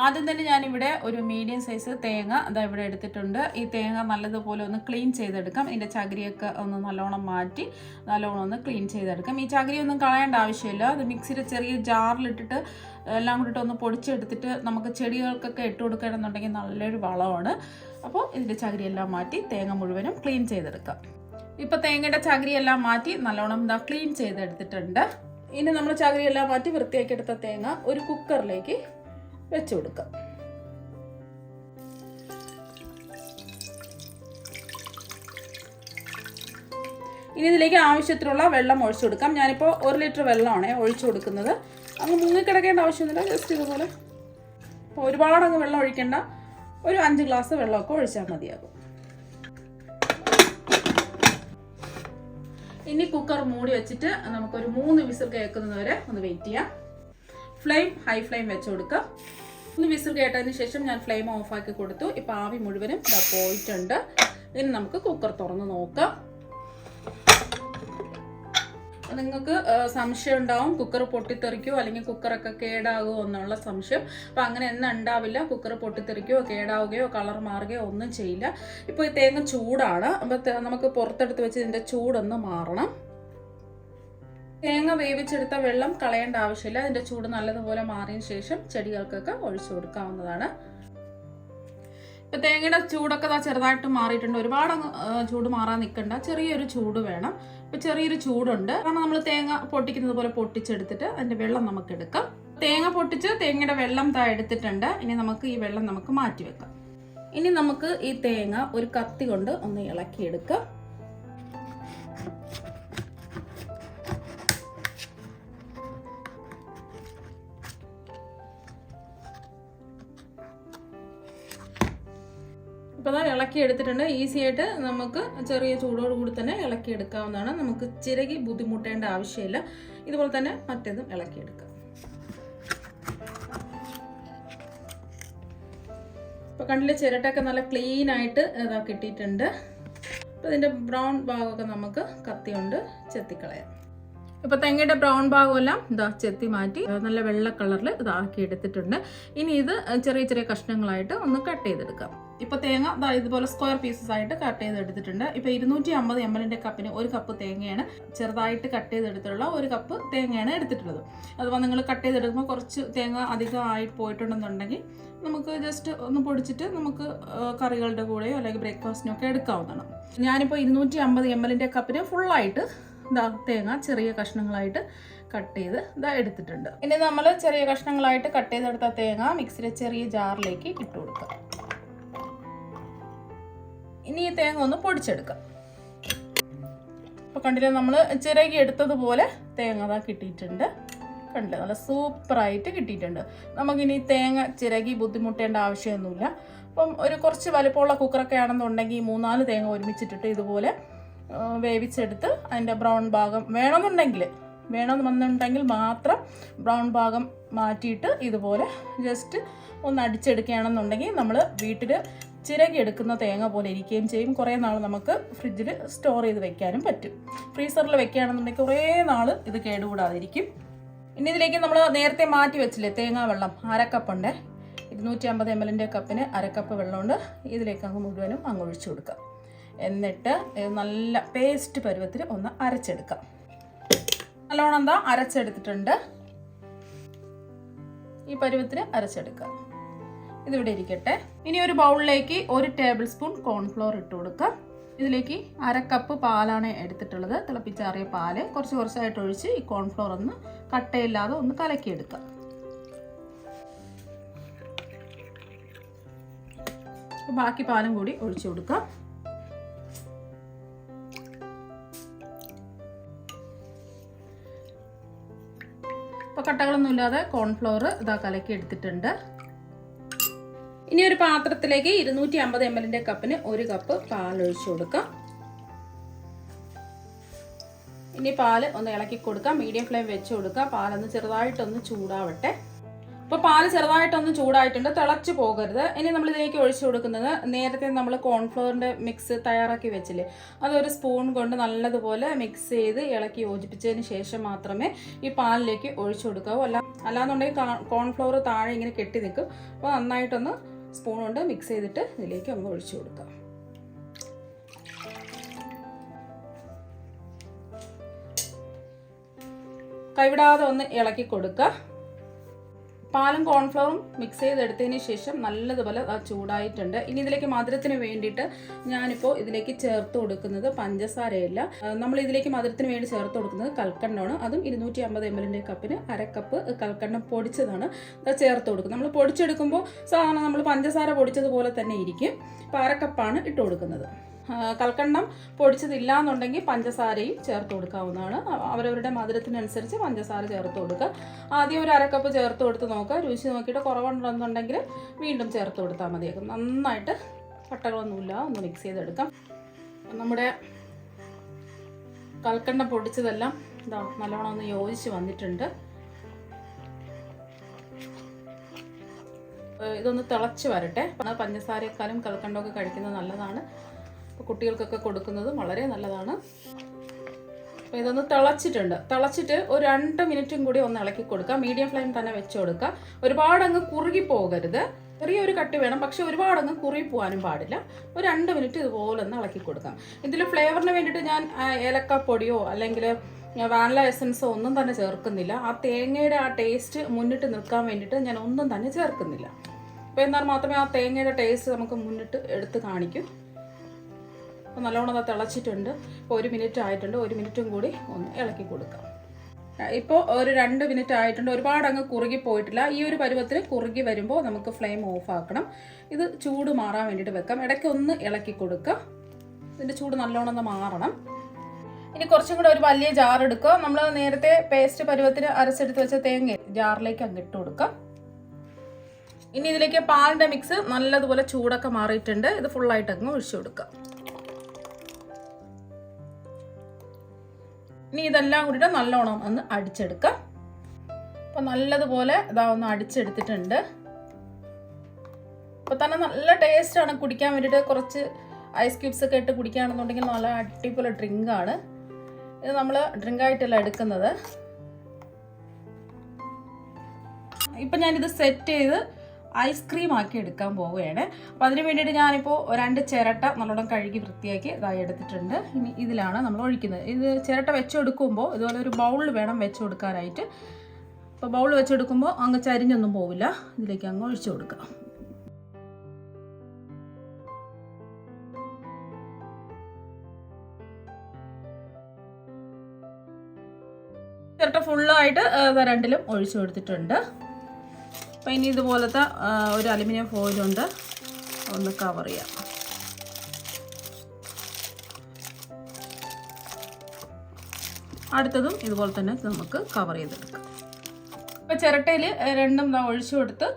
ആദ്യം തന്നെ ഞാനിവിടെ ഒരു മീഡിയം സൈസ് തേങ്ങ അതാ ഇവിടെ എടുത്തിട്ടുണ്ട്. ഈ തേങ്ങ നല്ലതുപോലെ ഒന്ന് ക്ലീൻ ചെയ്തെടുക്കാം. ഇതിന്റെ ചകിരിയൊക്കെ ഒന്ന് നല്ലോണം മാറ്റി നല്ലോണം ഒന്ന് ക്ലീൻ ചെയ്തെടുക്കാം. ഈ ചകിരി ഒന്നും കളയേണ്ട ആവശ്യമില്ല. അത് മിക്സിയുടെ ചെറിയ ജാറിലിട്ടിട്ട് എല്ലാം കൂടിയിട്ട് ഒന്ന് പൊടിച്ചെടുത്തിട്ട് നമുക്ക് ചെടികൾക്കൊക്കെ ഇട്ട് കൊടുക്കണമെന്നുണ്ടെങ്കിൽ നല്ലൊരു വളമാണ്. അപ്പോൾ ഇതിന്റെ ചകിരിയെല്ലാം മാറ്റി തേങ്ങ മുഴുവനും ക്ലീൻ ചെയ്തെടുക്കാം. ഇപ്പോൾ തേങ്ങയുടെ ചകിരിയെല്ലാം മാറ്റി നല്ലോണം ഇതാ ക്ലീൻ ചെയ്തെടുത്തിട്ടുണ്ട്. ഇനി നമ്മൾ ചകിരിയെല്ലാം മാറ്റി വൃത്തിയാക്കി എടുത്ത തേങ്ങ ഒരു കുക്കറിലേക്ക് വെച്ച് കൊടുക്കാം. ഇനി ഇതിലേക്ക് ആവശ്യത്തിനുള്ള വെള്ളം ഒഴിച്ചു കൊടുക്കാം. ഞാനിപ്പോൾ ഒരു ലിറ്റർ വെള്ളമാണ് ഒഴിച്ചു കൊടുക്കുന്നത്. അങ്ങ് മുങ്ങിക്കിടക്കേണ്ട ആവശ്യമൊന്നുമില്ല ജസ്റ്റ് ഇതുപോലെ ഒരുപാട് അങ്ങ് വെള്ളം ഒഴിക്കേണ്ട. ഒരു അഞ്ച് ഗ്ലാസ് വെള്ളമൊക്കെ ഒഴിച്ചാൽ മതിയാകും. ഇനി കുക്കർ മൂടി വെച്ചിട്ട് നമുക്കൊരു മൂന്ന് വിസിൽ കേൾക്കുന്നത് വരെ ഒന്ന് വെയിറ്റ് ചെയ്യാം. ഫ്ലെയിം ഹൈ ഫ്ലെയിം വെച്ച് കൊടുക്കാം. ഒന്ന് വിസിൽ കേട്ടതിന് ശേഷം ഞാൻ ഫ്ലെയിം ഓഫാക്കി കൊടുത്തു. ഇപ്പം ആവി മുഴുവനും ഇതാ പോയിട്ടുണ്ട്. ഇനി നമുക്ക് കുക്കർ തുറന്ന് നോക്കാം. നിങ്ങൾക്ക് സംശയം ഉണ്ടാവും കുക്കർ പൊട്ടിത്തെറിക്കോ അല്ലെങ്കിൽ കുക്കറൊക്കെ കേടാകുമോ എന്നുള്ള സംശയം. അപ്പോൾ അങ്ങനെ ഒന്നും ഉണ്ടാവില്ല. കുക്കർ പൊട്ടിത്തെറിക്കുകയോ കേടാവുകയോ കളർ മാറുകയോ ഒന്നും ചെയ്യില്ല. ഇപ്പോൾ ഈ തേങ്ങ ചൂടാണ്. അപ്പോൾ നമുക്ക് പുറത്തെടുത്ത് വെച്ച് ഇതിന്റെ ചൂടൊന്ന് മാറണം. തേങ്ങ വേവിച്ചെടുത്ത വെള്ളം കളയേണ്ട ആവശ്യമില്ല. അതിന്റെ ചൂട് നല്ലതുപോലെ മാറിയ ശേഷം ചെടികൾക്കൊക്കെ ഒഴിച്ചു കൊടുക്കാവുന്നതാണ്. ഇപ്പൊ തേങ്ങയുടെ ചൂടൊക്കെ ഇതാ ചെറുതായിട്ട് മാറിയിട്ടുണ്ട്. ഒരുപാട് ചൂട് മാറാൻ നിൽക്കണ്ട ചെറിയൊരു ചൂട് വേണം. ഇപ്പൊ ചെറിയൊരു ചൂടുണ്ട്. കാരണം നമ്മൾ തേങ്ങ പൊട്ടിക്കുന്നത് പോലെ പൊട്ടിച്ചെടുത്തിട്ട് അതിന്റെ വെള്ളം നമുക്ക് എടുക്കാം. തേങ്ങ പൊട്ടിച്ച് തേങ്ങയുടെ വെള്ളം താ എടുത്തിട്ടുണ്ട്. ഇനി നമുക്ക് ഈ വെള്ളം നമുക്ക് മാറ്റി വെക്കാം. ഇനി നമുക്ക് ഈ തേങ്ങ ഒരു കത്തി കൊണ്ട് ഒന്ന് ഇളക്കിയെടുക്കാം. ഇപ്പോൾ അത് ഇളക്കി എടുത്തിട്ടുണ്ട്. ഈസി ആയിട്ട് നമുക്ക് ചെറിയ ചൂടോട് കൂടി തന്നെ ഇളക്കി എടുക്കാവുന്നതാണ്. നമുക്ക് ചിരകി ബുദ്ധിമുട്ടേണ്ട ആവശ്യമില്ല. ഇതുപോലെ തന്നെ മറ്റേതും ഇളക്കിയെടുക്കാം ഇപ്പോൾ കണ്ടില്ല ചിരട്ടൊക്കെ നല്ല ക്ലീൻ ആയിട്ട് ഇതാ കിട്ടിയിട്ടുണ്ട്. അപ്പോൾ ഇതിന്റെ ബ്രൗൺ ഭാഗമൊക്കെ നമുക്ക് കത്തി കൊണ്ട് ചെത്തിക്കളയാം. ഇപ്പൊ തെങ്ങയുടെ ബ്രൗൺ ഭാഗമെല്ലാം ഇതാ ചെത്തി മാറ്റി നല്ല വെള്ള കളറിൽ ഇതാക്കി എടുത്തിട്ടുണ്ട്. ഇനി ഇത് ചെറിയ ചെറിയ കഷ്ണങ്ങളായിട്ട് ഒന്ന് കട്ട് ചെയ്തെടുക്കാം. ഇപ്പൊ തേങ്ങ ഇതാ ഇതുപോലെ സ്ക്വയർ പീസസ് ആയിട്ട് കട്ട് ചെയ്തെടുത്തിട്ടുണ്ട്. ഇപ്പൊ ഇരുന്നൂറ്റി അമ്പത് എം എല്ലിന്റെ കപ്പിന് ഒരു കപ്പ് തേങ്ങയാണ് ചെറുതായിട്ട് കട്ട് ചെയ്തെടുത്തുള്ള ഒരു കപ്പ് തേങ്ങയാണ് എടുത്തിട്ടുള്ളത്. അഥവാ നിങ്ങൾ കട്ട് ചെയ്തെടുക്കുമ്പോൾ കുറച്ച് തേങ്ങ അധികം ആയിട്ട് പോയിട്ടുണ്ടെന്നുണ്ടെങ്കിൽ നമുക്ക് ജസ്റ്റ് ഒന്ന് പൊടിച്ചിട്ട് നമുക്ക് കറികളുടെ കൂടെയോ അല്ലെങ്കിൽ ബ്രേക്ക്ഫാസ്റ്റിനോ ഒക്കെ എടുക്കാവുന്നതാണ്. ഞാനിപ്പോൾ ഇരുന്നൂറ്റി അമ്പത് എം എല്ലിന്റെ കപ്പിന് ഫുള്ളായിട്ട് ഇതാ തേങ്ങ ചെറിയ കഷ്ണങ്ങളായിട്ട് കട്ട് ചെയ്ത് ഇതാ എടുത്തിട്ടുണ്ട്. ഇനി നമ്മൾ ചെറിയ കഷ്ണങ്ങളായിട്ട് കട്ട് ചെയ്തെടുത്ത തേങ്ങ മിക്സിയിലെ ചെറിയ ജാറിലേക്ക് ഇട്ട് കൊടുക്കുക ഇനി ഈ തേങ്ങ ഒന്ന് പൊടിച്ചെടുക്കാം. അപ്പോൾ കണ്ടില്ലേ നമ്മൾ ചിരകി എടുത്തതുപോലെ തേങ്ങ അതാ കിട്ടിയിട്ടുണ്ട്. കണ്ടില്ലേ നല്ല സൂപ്പറായിട്ട് കിട്ടിയിട്ടുണ്ട്. നമുക്കിനി തേങ്ങ ചിരകി ബുദ്ധിമുട്ടേണ്ട ആവശ്യമൊന്നുമില്ല. അപ്പം ഒരു കുറച്ച് വലിപ്പമുള്ള കുക്കറൊക്കെ ആണെന്നുണ്ടെങ്കിൽ മൂന്നാൽ തേങ്ങ ഒരുമിച്ചിട്ടിട്ട് ഇതുപോലെ വേവിച്ചെടുത്ത് അതിന്റെ ബ്രൗൺ ഭാഗം വേണമെന്നുണ്ടെങ്കിൽ വേണമെന്നുണ്ടെങ്കിൽ മാത്രം ബ്രൗൺ ഭാഗം മാറ്റിയിട്ട് ഇതുപോലെ ജസ്റ്റ് ഒന്ന് അടിച്ചെടുക്കുകയാണെന്നുണ്ടെങ്കിൽ നമ്മൾ വീട്ടിൽ ചിരകി എടുക്കുന്ന തേങ്ങ പോലെ ഇരിക്കുകയും ചെയ്യും. കുറേ നാൾ നമുക്ക് ഫ്രിഡ്ജിൽ സ്റ്റോർ ചെയ്ത് വെക്കാനും പറ്റും. ഫ്രീസറിൽ വെക്കുകയാണെന്നുണ്ടെങ്കിൽ കുറേ നാൾ ഇത് കേടുകൂടാതിരിക്കും. ഇനി ഇതിലേക്ക് നമ്മൾ നേരത്തെ മാറ്റി വെച്ചില്ലേ തേങ്ങാ വെള്ളം? അരക്കപ്പുണ്ട്. ഇരുന്നൂറ്റി അമ്പത് എം എല്ലിന്റെ കപ്പിന് അരക്കപ്പ് വെള്ളമുണ്ട്. ഇതിലേക്ക് അങ്ങ് മുഴുവനും അങ്ങ് ഒഴിച്ചു കൊടുക്കാം. എന്നിട്ട് നല്ല പേസ്റ്റ് പരുവത്തിൽ ഒന്ന് അരച്ചെടുക്കാം. നല്ലോണം എന്താ? അരച്ചെടുത്തിട്ടുണ്ട്. ഈ പരുവത്തിൽ അരച്ചെടുക്കാം. ഇതിവിടെ ഇരിക്കട്ടെ. ഇനി ഒരു ബൗളിലേക്ക് ഒരു ടേബിൾ സ്പൂൺ കോൺഫ്ലോർ ഇട്ട് കൊടുക്കാം ഇതിലേക്ക് അര കപ്പ് പാലാണ് എടുത്തിട്ടുള്ളത്. തിളപ്പിച്ചാറിയ പാൽ കുറച്ച് കുറച്ചായിട്ട് ഒഴിച്ച് ഈ കോൺഫ്ലോർ ഒന്ന് കട്ടയില്ലാതെ ഒന്ന് കലക്കിയെടുക്കാം ബാക്കി പാലും കൂടി ഒഴിച്ചു കൊടുക്കാം ഇപ്പോൾ കട്ടകളൊന്നും ഇല്ലാതെ കോൺഫ്ലോർ ഇതാ കലക്കി എടുത്തിട്ടുണ്ട് ഇനി ഒരു പാത്രത്തിലേക്ക് ഇരുന്നൂറ്റി അമ്പത് എം എല്ലിന്റെ കപ്പിന് ഒരു കപ്പ് പാൽ ഒഴിച്ചു കൊടുക്കാം. ഇനി പാൽ ഒന്ന് ഇളക്കി കൊടുക്കാം. മീഡിയം ഫ്ലെയിം വെച്ച് കൊടുക്കുക പാലൊന്ന് ചെറുതായിട്ടൊന്ന് ചൂടാവട്ടെ. അപ്പോൾ പാൽ ചെറുതായിട്ടൊന്ന് ചൂടായിട്ടുണ്ട്. തിളച്ച് പോകരുത്. ഇനി നമ്മൾ ഇതിലേക്ക് ഒഴിച്ചു കൊടുക്കുന്നത് നേരത്തെ നമ്മൾ കോൺഫ്ലോറിന്റെ മിക്സ് തയ്യാറാക്കി വെച്ചില്ലേ? അതൊരു സ്പൂൺ കൊണ്ട് നല്ലതുപോലെ മിക്സ് ചെയ്ത് ഇളക്കി യോജിപ്പിച്ചതിന് ശേഷം മാത്രമേ ഈ പാലിലേക്ക് ഒഴിച്ചു കൊടുക്കാവൂ. അല്ല അല്ലാന്നുണ്ടെങ്കിൽ കോൺഫ്ലോർ താഴെ ഇങ്ങനെ കെട്ടി നിൽക്കും. അപ്പോൾ നന്നായിട്ടൊന്ന് സ്പൂൺ കൊണ്ട് മിക്സ് ചെയ്തിട്ട് ഇതിലേക്ക് ഒന്ന് ഒഴിച്ചു കൊടുക്കാം. കൈവിടാതെ ഒന്ന് ഇളക്കി കൊടുക്കുക. പാലും കോൺഫ്ലവറും മിക്സ് ചെയ്തെടുത്തതിന് ശേഷം നല്ലതുപോലെ ചൂടായിട്ടുണ്ട്. ഇനി ഇതിലേക്ക് മധുരത്തിന് വേണ്ടിയിട്ട് ഞാനിപ്പോൾ ഇതിലേക്ക് ചേർത്ത് കൊടുക്കുന്നത് പഞ്ചസാരയല്ല. നമ്മൾ ഇതിലേക്ക് മധുരത്തിന് വേണ്ടി ചേർത്ത് കൊടുക്കുന്നത് കൽക്കണ്ണമാണ്. അതും ഇരുന്നൂറ്റി അമ്പത് എം എല്ലിന്റെ കപ്പിന് അര കപ്പ് കൽക്കണ്ണം പൊടിച്ചതാണ്. ചേർത്ത് കൊടുക്കുന്നത് നമ്മൾ പൊടിച്ചെടുക്കുമ്പോൾ സാധാരണ നമ്മൾ പഞ്ചസാര പൊടിച്ചതുപോലെ തന്നെ ഇരിക്കും. അപ്പോൾ അര കപ്പാണ് ഇട്ട് കൊടുക്കുന്നത്. കൽക്കണ്ടം പൊടിച്ചതില്ല എന്നുണ്ടെങ്കിൽ പഞ്ചസാരയും ചേർത്ത് കൊടുക്കാവുന്നതാണ്. അവരവരുടെ മധുരത്തിനനുസരിച്ച് പഞ്ചസാര ചേർത്ത് കൊടുക്കുക. ആദ്യം ഒരു അരക്കപ്പ് ചേർത്ത് കൊടുത്ത് നോക്കുക. രുചി നോക്കിയിട്ട് കുറവുണ്ടെന്നുണ്ടെങ്കിൽ വീണ്ടും ചേർത്ത് കൊടുത്താൽ മതിയാക്കും നന്നായിട്ട് കട്ടകളൊന്നുമില്ല ഒന്ന് മിക്സ് ചെയ്തെടുക്കാം. നമ്മുടെ കൽക്കണ്ടം പൊടിച്ചതെല്ലാം ഇതാ നല്ലോണം ഒന്ന് യോജിച്ച് വന്നിട്ടുണ്ട്. ഇതൊന്ന് തിളച്ച് വരട്ടെ. പഞ്ചസാരക്കാലും കൽക്കണ്ടമൊക്കെ കഴിക്കുന്നത് നല്ലതാണ്. അപ്പോൾ കുട്ടികൾക്കൊക്കെ കൊടുക്കുന്നത് വളരെ നല്ലതാണ്. അപ്പോൾ ഇതൊന്ന് തിളച്ചിട്ടുണ്ട്. തിളച്ചിട്ട് ഒരു രണ്ട് മിനിറ്റും കൂടി ഒന്ന് ഇളക്കി കൊടുക്കുക മീഡിയം ഫ്ലെയിം തന്നെ വെച്ച് കൊടുക്കുക ഒരുപാട് അങ്ങ് കുറുകി പോകരുത്. ചെറിയൊരു കട്ടി വേണം. പക്ഷെ ഒരുപാട് അങ്ങ് കുറി പോകാനും പാടില്ല. ഒരു രണ്ട് മിനിറ്റ് ഇതുപോലെ ഒന്ന് ഇളക്കി കൊടുക്കാം. ഇതിൽ ഫ്ലേവറിന് വേണ്ടിയിട്ട് ഞാൻ ഏലക്കപ്പൊടിയോ അല്ലെങ്കിൽ വാനില എസൻസോ ഒന്നും തന്നെ ചേർക്കുന്നില്ല. ആ തേങ്ങയുടെ ആ ടേസ്റ്റ് മുന്നിട്ട് നിൽക്കാൻ വേണ്ടിയിട്ട് ഞാൻ ഒന്നും തന്നെ ചേർക്കുന്നില്ല. അപ്പോൾ എന്നാൽ മാത്രമേ ആ തേങ്ങയുടെ ടേസ്റ്റ് നമുക്ക് മുന്നിട്ട് എടുത്ത് കാണിക്കൂ. അപ്പോൾ നല്ലോണം അത് തിളച്ചിട്ടുണ്ട്. ഇപ്പോൾ ഒരു മിനിറ്റ് ആയിട്ടുണ്ട്. ഒരു മിനിറ്റും കൂടി ഒന്ന് ഇളക്കി കൊടുക്കാം. ഇപ്പോൾ ഒരു രണ്ട് മിനിറ്റ് ആയിട്ടുണ്ട്. ഒരുപാട് അങ്ങ് കുറുകി പോയിട്ടില്ല. ഈ ഒരു പരുവത്തിൽ കുറുകി വരുമ്പോൾ നമുക്ക് ഫ്ലെയിം ഓഫ് ആക്കണം. ഇത് ചൂട് മാറാൻ വേണ്ടിയിട്ട് വെക്കാം. ഇടയ്ക്ക് ഒന്ന് ഇളക്കി കൊടുക്കുക ഇതിന്റെ ചൂട് നല്ലോണം ഒന്ന് മാറണം. ഇനി കുറച്ചും കൂടെ ഒരു വലിയ ജാർ എടുക്കുക. നമ്മൾ നേരത്തെ പേസ്റ്റ് പരുവത്തിന് അരച്ചെടുത്ത് വെച്ച തേങ്ങ ജാറിലേക്ക് അങ്ങ് ഇട്ട് കൊടുക്കുക ഇനി ഇതിലേക്ക് പാലിന്റെ മിക്സ് നല്ലതുപോലെ ചൂടൊക്കെ മാറിയിട്ടുണ്ട്. ഇത് ഫുള്ളായിട്ട് അങ്ങ് ഒഴിച്ചു കൊടുക്കുക ഇനി ഇതെല്ലാം കൂടിയിട്ട് നല്ലോണം ഒന്ന് അടിച്ചെടുക്കാം. അപ്പം നല്ലതുപോലെ ഇതാ ഒന്ന് അടിച്ചെടുത്തിട്ടുണ്ട്. അപ്പോൾ തന്നെ നല്ല ടേസ്റ്റാണ് കുടിക്കാൻ വേണ്ടിയിട്ട് കുറച്ച് ഐസ് ക്യൂബ്സ് ഒക്കെ ഇട്ട് കുടിക്കുകയാണെന്നുണ്ടെങ്കിൽ നല്ല അടിപൊളി ഡ്രിങ്കാണ് ഇത് നമ്മൾ ഡ്രിങ്കായിട്ടല്ല എടുക്കുന്നത്. ഇപ്പം ഞാനിത് സെറ്റ് ചെയ്ത് ഐസ്ക്രീം ആക്കി എടുക്കാൻ പോവുകയാണ്. അപ്പോൾ അതിന് വേണ്ടിയിട്ട് ഞാനിപ്പോൾ രണ്ട് ചിരട്ട നല്ലോണം കഴുകി വൃത്തിയാക്കി ഇതായി എടുത്തിട്ടുണ്ട്. ഇനി ഇതിലാണ് നമ്മൾ ഒഴിക്കുന്നത്. ഇത് ചിരട്ട വെച്ചെടുക്കുമ്പോൾ ഇതുപോലെ ഒരു ബൗളിൽ വേണം വെച്ച് കൊടുക്കാനായിട്ട് അപ്പോൾ ബൗൾ വെച്ചെടുക്കുമ്പോൾ അങ്ങ് ചരിഞ്ഞൊന്നും പോവില്ല. ഇതിലേക്ക് അങ്ങ് ഒഴിച്ചു കൊടുക്കാം. ചിരട്ട ഫുള്ളായിട്ട് രണ്ടിലും ഒഴിച്ചു കൊടുത്തിട്ടുണ്ട്. അപ്പോൾ ഇനി ഇതുപോലത്തെ ഒരു അലുമിനിയം ഫോയിലുണ്ട് ഒന്ന് കവർ ചെയ്യാം. അടുത്തതും ഇതുപോലെ തന്നെ നമുക്ക് കവർ ചെയ്തെടുക്കാം. അപ്പോൾ ചിരട്ടയിൽ രണ്ടും ഒഴിച്ചു കൊടുത്ത്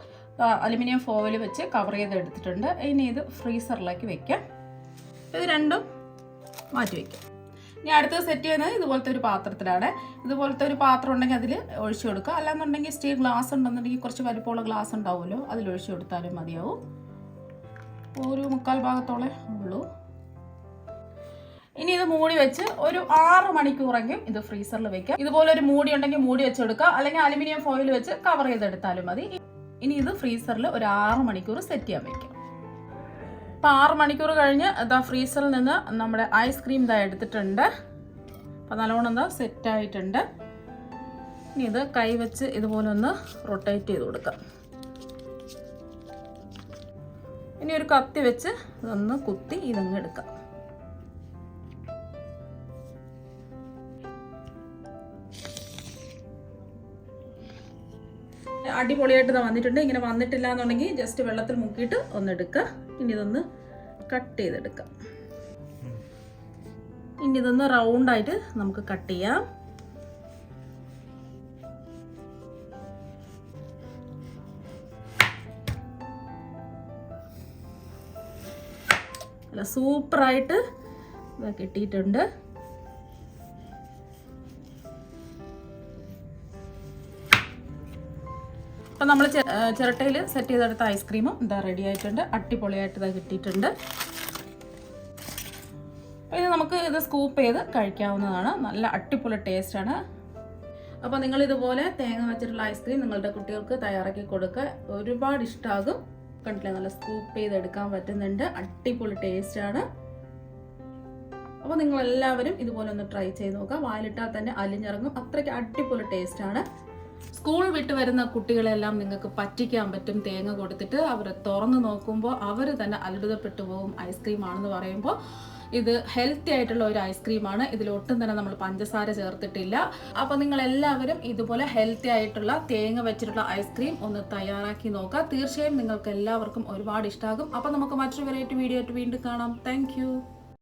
അലുമിനിയം ഫോയിൽ വെച്ച് കവർ ചെയ്തെടുത്തിട്ടുണ്ട്. ഇനി ഇത് ഫ്രീസറിലേക്ക് വെക്കാം. ഇത് രണ്ടും മാറ്റി വയ്ക്കാം ഇനി അടുത്തത് സെറ്റ് ചെയ്യുന്നത് ഇതുപോലത്തെ ഒരു പാത്രത്തിലാണ്. ഇതുപോലത്തെ ഒരു പാത്രം ഉണ്ടെങ്കിൽ അതിൽ ഒഴിച്ചു കൊടുക്കുക. അല്ലാന്നുണ്ടെങ്കിൽ സ്റ്റീൽ ഗ്ലാസ് ഉണ്ടെന്നുണ്ടെങ്കിൽ കുറച്ച് വലുപ്പമുള്ള ഗ്ലാസ് ഉണ്ടാവുമല്ലോ അതിൽ ഒഴിച്ചു കൊടുത്താലും മതിയാവും. ഒരു മുക്കാൽ ഭാഗത്തോളെ ഉള്ളൂ. ഇനി ഇത് മൂടി വെച്ച് ഒരു ആറ് മണിക്കൂറെങ്കിലും ഇത് ഫ്രീസറിൽ വെക്കാം ഇതുപോലെ ഒരു മൂടി ഉണ്ടെങ്കിൽ മൂടി വെച്ച് കൊടുക്കുക. അല്ലെങ്കിൽ അലുമിനിയം ഫോയിൽ വെച്ച് കവർ ചെയ്തെടുത്താലും മതി. ഇനി ഇത് ഫ്രീസറിൽ ഒരു ആറ് മണിക്കൂർ സെറ്റ് ചെയ്യാൻ വെക്കാം അപ്പോൾ ആറ് മണിക്കൂർ കഴിഞ്ഞ് ഇതാ ഫ്രീസറിൽ നിന്ന് നമ്മുടെ ഐസ്ക്രീം ഇതാ എടുത്തിട്ടുണ്ട്. അപ്പോൾ നല്ലോണം എന്താ സെറ്റായിട്ടുണ്ട് ഇനി ഇത് കൈവച്ച് ഇതുപോലെ ഒന്ന് റൊട്ടേറ്റ് ചെയ്ത് കൊടുക്കാം. ഇനി ഒരു കത്തി വെച്ച് ഇതൊന്ന് കുത്തി ഇതങ്ങ് എടുക്കാം. അടിപൊളിയായിട്ട് വന്നിട്ടുണ്ട്. ഇങ്ങനെ വന്നിട്ടില്ല എന്നുണ്ടെങ്കിൽ ജസ്റ്റ് വെള്ളത്തിൽ മുക്കിയിട്ട് ഒന്നെടുക്കുക ഇനി ഇതൊന്ന് കട്ട് ചെയ്തെടുക്കാം. ഇനി ഇതൊന്ന് റൗണ്ടായിട്ട് നമുക്ക് കട്ട് ചെയ്യാം. അല്ല സൂപ്പറായിട്ട് കിട്ടിയിട്ടുണ്ട്. അപ്പം നമ്മൾ ചിരട്ടയിൽ സെറ്റ് ചെയ്തെടുത്ത ഐസ്ക്രീമും ഇതാ റെഡി ആയിട്ടുണ്ട്. അടിപൊളിയായിട്ട് ഇതാ കിട്ടിയിട്ടുണ്ട്. ഇത് നമുക്ക് ഇത് സ്കൂപ്പ് ചെയ്ത് കഴിക്കാവുന്നതാണ്. നല്ല അടിപൊളി ടേസ്റ്റാണ് അപ്പോൾ നിങ്ങൾ ഇതുപോലെ തേങ്ങ വെച്ചിട്ടുള്ള ഐസ്ക്രീം നിങ്ങളുടെ കുട്ടികൾക്ക് തയ്യാറാക്കി കൊടുക്കുക ഒരുപാട് ഇഷ്ടമാകും കണ്ടില്ലേ നല്ല സ്കൂപ്പ് ചെയ്തെടുക്കാൻ പറ്റുന്നുണ്ട്. അടിപൊളി ടേസ്റ്റാണ് അപ്പോൾ നിങ്ങളെല്ലാവരും ഇതുപോലെ ഒന്ന് ട്രൈ ചെയ്ത് നോക്കുക. വായിലിട്ടാൽ തന്നെ അലിഞ്ഞിറങ്ങും. അത്രയ്ക്ക് അടിപൊളി ടേസ്റ്റാണ് സ്കൂൾ വിട്ട് വരുന്ന കുട്ടികളെല്ലാം നിങ്ങൾക്ക് പറ്റിക്കാൻ പറ്റും. തേങ്ങ കൊടുത്തിട്ട് അവർ തുറന്നു നോക്കുമ്പോൾ അവർ തന്നെ അത്ഭുതപ്പെട്ടു പോകും ഐസ്ക്രീം ആണെന്ന് പറയുമ്പോൾ ഇത് ഹെൽത്തി ആയിട്ടുള്ള ഒരു ഐസ്ക്രീമാണ് ഇതിൽ ഒട്ടും തന്നെ നമ്മൾ പഞ്ചസാര ചേർത്തിട്ടില്ല. അപ്പോൾ നിങ്ങൾ എല്ലാവരും ഇതുപോലെ ഹെൽത്തി ആയിട്ടുള്ള തേങ്ങ വെച്ചിട്ടുള്ള ഐസ്ക്രീം ഒന്ന് തയ്യാറാക്കി നോക്കുക. തീർച്ചയായും നിങ്ങൾക്ക് എല്ലാവർക്കും ഒരുപാട് ഇഷ്ടമാകും അപ്പോൾ നമുക്ക് മറ്റൊരു വെറൈറ്റി വീഡിയോ ആയിട്ട് വീണ്ടും കാണാം. താങ്ക്